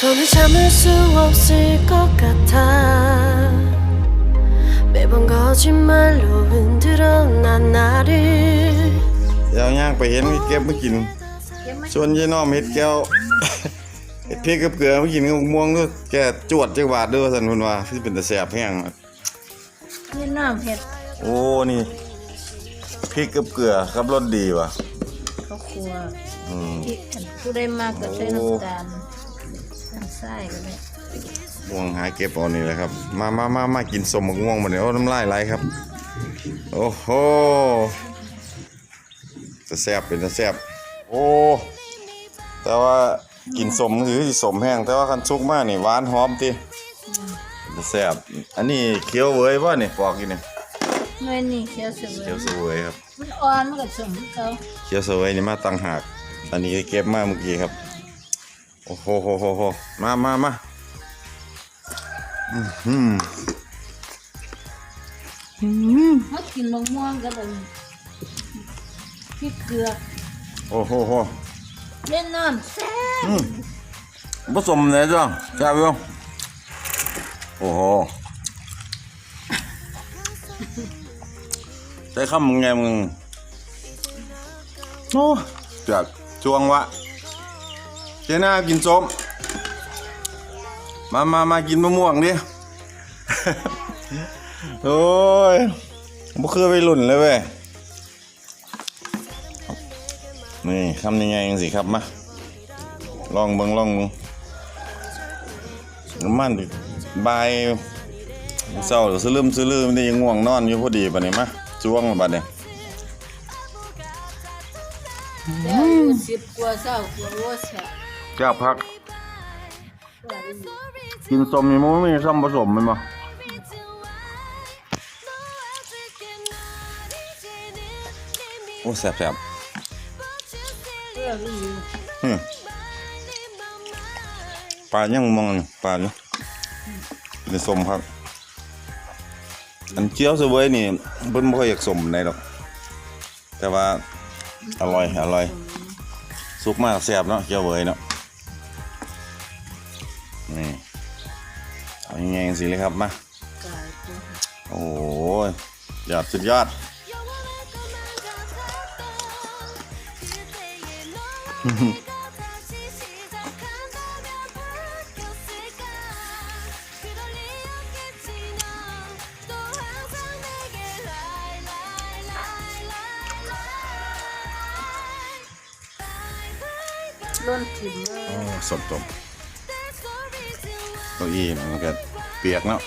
더는 참을 수 없을 것 같아 매번 거짓말로 흔들어 난 나를 เดี๋ยวย่างไปเห็นเก็บมากิน เก็บมา ชวนยายน้อมเฮ็ดแก้ว เฮ็ดพริกกับเกลือมากินกับม่วงด้วยแกจวดจักบาทเด้อซั่นเพิ่นว่าที่เป็นตะแซ่บแห้งอะ นี่น้ำเผ็ด โอ้นี่พริกกับเกลือกับรสดีว่ะ ข้าวคั่ว อืม ที่ผู้ได้มากก็ใช้น้ำตาลน้ำ ไส้ก็ได้ม่วงหาเก็บเอานี่แหละครับ มามามามากินสมมะม่วงมาเนี่ยโอ้น้ำลายไหลครับ โอ้โหจะแซ่บเป็นจะแซ่บโอ้ แต่ว่ากินสมคือสิสมแห้ง แต่ว่าคันสุกมากนี่หวานหอมติจะแซ่บอันนี้เคี้ยวเว้ยว่านี่ปอกอยู่นี่หน่วยนี่เคี้ยวเสวยเคี้ยวเสวยครับมันอ่อนมันก็สมที่เขาเคี้ยวเสวยนี่มาตั้งหาก อันนี้เก็บมาเมื่อกี้ครับโอ้โหโหโหโหมามามาอื้อหือเขากินมะม่วงก็เลยพริกเกลือโอ้โหโหเล่นน้ำแซ่บอืมผสมเลยจ้ะแซ่บอยู่โอ้โหใช้คำมึงไงมึงโอ้จัดช่วงวะเจ้าหน้ากินส้ม มามามากินมะม่วงดิ โอ้ยบ่คือไปหลุ่นเลยเว้ย นี่คำยังไงจังสิครับมา ลองเบิงลองเบิ่งน้ำมันดิบายเศร้าหรือสลืมสลืมนี่ยังง่วงนอนอยู่พอดีปะเนี่ยมาจ้วงบัดเนี่ยวอายุสิบกว่าเศร้ากว่าโอ้แซ่บ แก้วพักกว่าอีกกินสมนี่มันไม่มีซ้ำผสมมันบ่โอ้แซ่บแซ่บเรื่องอีกอืมปลายังมองอยู่ปลาอยู่ในสมครับ อันเจียวเสวยนี่เพิ่นบ่ค่อยอยากสมในดอก แต่ว่าอร่อยอร่อย สุกมากแซ่บเนาะเจียวเวยเนาะ นี่เอายังไงสิเลยครับมากายตัวโอ้โหยอดสุดยอดล้นถิ่มเลยโอ้สมตมเก้าอี้มันก็เปียกเนาะ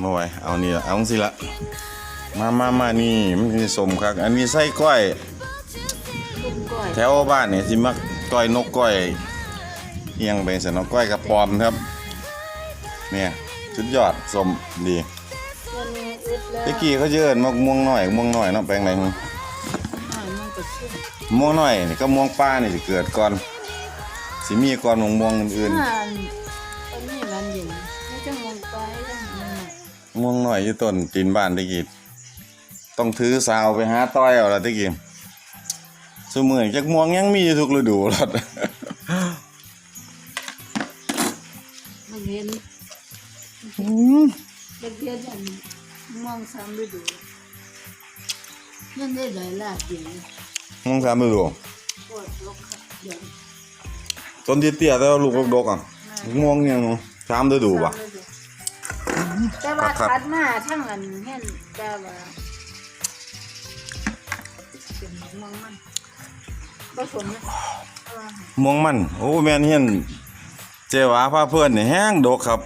มาไว้เอานี่ละเอาสิละมามามานี่มันคือสมครับ อันนี้ไส้ก้อยลูกก้อยแถวบ้านนี่สิมักก้อยนกก้อยเอียงไปสนองก้อยกระปอมครับ เนี่ยสุดยอดสมดีตัวนี้อึดแล้วตะกี้เขาเยินมะม่วงน้อยม่วงน้อยเนาะแปลงไหนมึงอ่ามันก็ชุ่มม่วงน้อยนี่ก็ม่วงป้านี่สิเกิดก่อนสิมีก่อนม่วงม่วงอื่น อ่านเย็นไม่จะมองไปแล้วม่วงน้อยอยู่ต้นตีนบ้านตะกี้ต้องถือสาวไปหาต้อยเอาละตะกี้สมือจักม่วงยังมีอยู่ทุกฤดูรถมันเห็นเด็กเรียนอันมองซ้ำฤดูนั่นได้หลายลาดเดียวม่วงสามฤดูปวดลกขัดเดียวต้นเตี้ยๆแต่ว่าลูกดกๆอะม่วงยัง สามฤดูป่ะแต่ว่าครับคัดมาทั้งอันเห็นแต่ว่าเป็นมองมันผสมนะเพราะว่าม่วงมันโอ้แม่นเฮียนเจหวาพาเพื่อนนี่แห้งดกครับ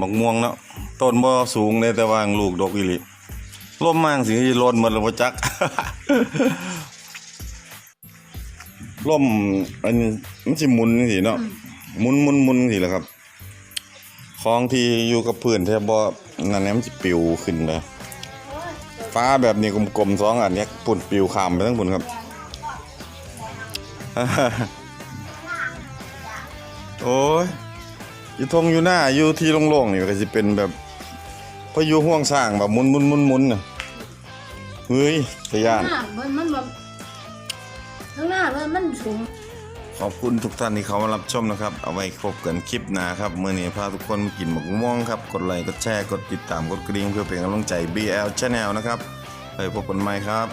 บักม่วงเนาะต้นบ่สูงเลยแต่ว่าลูกดกอีหลีลมมากสิสิหล่นหมดแล้วบ่จักลมอันนี้มันสิหมุนจังซี่เนาะ หมุนหมุนหมุนจังซี่แหละครับของที่อยู่กับพื้นแทบบ่นั่นแหละมันสิปิวขึ้นเลยฟ้าแบบนี้กลมๆสองอันนี้ปุ่นปิวขามไปทั้งปุ่นครับ โอ้ยอยู่ทงอยู่หน้าอยู่ที่โล่งๆนี่ก็สิเป็นแบบพายุห่วงสร้างแบบมุนมุนมุนมุนน่ะเฮ้ยตะยานข้างหน้ามันมันแบบข้างหน้ามันมันสูง ขอบคุณทุกท่านที่เขามารับชมนะครับ เอาไว้พบกันคลิปหน้าครับเมื่อนี้พาทุกคนมากินหมกม่วงครับ กดไลค์ กดแชร์ กดติดตาม กดกระดิ่งเพื่อเป็นกำลังใจ BL Channel นะครับ ไปพบกันใหม่ครับ